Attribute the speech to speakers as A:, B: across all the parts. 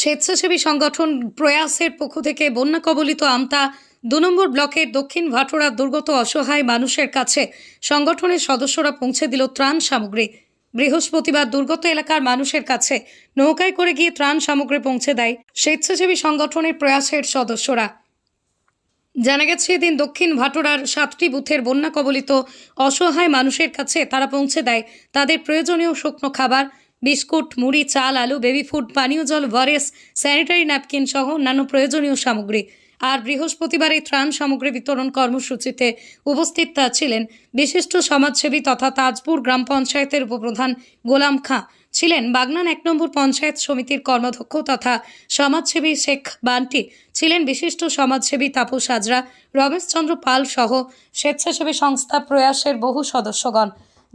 A: স্বেচ্ছাসেবী সংগঠন প্রয়াসের পক্ষ থেকে বন্যা কবলিত আমতা দু নম্বর ব্লকের দক্ষিণ ভাটোরা দুর্গত অসহায় মানুষের কাছে সংগঠনের সদস্যরা পৌঁছে দিল ত্রাণ সামগ্রী। বৃহস্পতিবার দুর্গত এলাকার মানুষের কাছে নৌকায় করে গিয়ে ত্রাণ সামগ্রী পৌঁছে দেয় স্বেচ্ছাসেবী সংগঠনের প্রয়াসের সদস্যরা। জানা গেছে, এদিন দক্ষিণ ভাটোরার সাতটি বুথের বন্যা কবলিত অসহায় মানুষের কাছে তারা পৌঁছে দেয় তাদের প্রয়োজনীয় শুকনো খাবার বিস্কুট, মুড়ি, চাল, আলু, বেবি ফুড, পানীয় জল ভরেস স্যানিটারি ন্যাপকিন সহ অন্যান্য প্রয়োজনীয় সামগ্রী। আর বৃহস্পতিবার এই ত্রাণ সামগ্রী বিতরণ কর্মসূচিতে উপস্থিত ছিলেন বিশিষ্ট সমাজসেবী তথা তাজপুর গ্রাম পঞ্চায়েতের উপপ্রধান গোলাম খাঁ। ছিলেন বাগনান এক নম্বর পঞ্চায়েত সমিতির কর্মাধ্যক্ষ তথা সমাজসেবী শেখ বান্টি। ছিলেন বিশিষ্ট সমাজসেবী তাপস হাজরা, রমেশচন্দ্র পাল সহ স্বেচ্ছাসেবী সংস্থা প্রয়াসের বহু সদস্যগণ।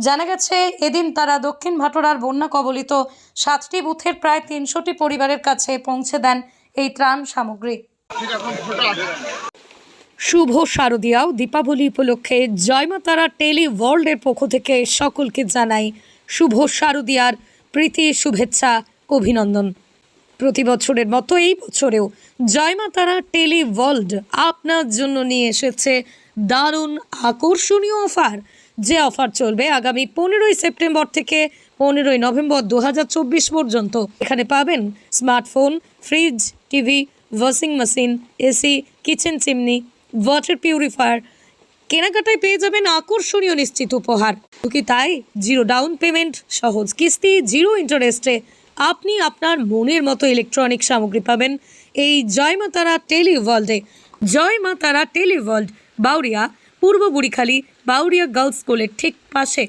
A: জানা গেছে, এদিন তারা দক্ষিণ ভাটোরার বন্যা কবলিত সাতটি বুথের প্রায় তিনশোটি পরিবারের কাছে পৌঁছে দেন এই ত্রাণ সামগ্রী। শুভ শারদীয়াও দীপাবলি উপলক্ষে জয়মাতারা টেলি ওয়ার্ল্ডের পক্ষ থেকে সকলকে জানাই শুভ শারদীয়ার প্রীতি, শুভেচ্ছা, অভিনন্দন। প্রতি বছরের মতো এই বছরেও জয়মাতারা টেলি ওয়ার্ল্ড আপনার জন্য নিয়ে এসেছে দারুণ আকর্ষণীয় অফার। যে অফার চলবে আগামী পনেরোই সেপ্টেম্বর থেকে পনেরোই নভেম্বর দু হাজার চব্বিশ পর্যন্ত। এখানে পাবেন smartphone, fridge, TV, washing machine, AC, kitchen chimney, water purifier. কেনাকাটায় পেয়ে যাবেন আকর্ষণীয় নিশ্চিত উপহার। কি তাই? জিরো ডাউন পেমেন্ট, সহজ কিস্তি, জিরো ইন্টারেস্টে আপনি আপনার মনের মতো ইলেকট্রনিক সামগ্রী পাবেন। এই জয় মা তারা টেলি ওয়ার্ল্ডে জয় মা তারা টেলি ওয়ার্ল্ড বাউরিয়া, পূর্ব বুড়িখালী, বাউরিয়া গার্লস স্কুলের ঠিক পাশে।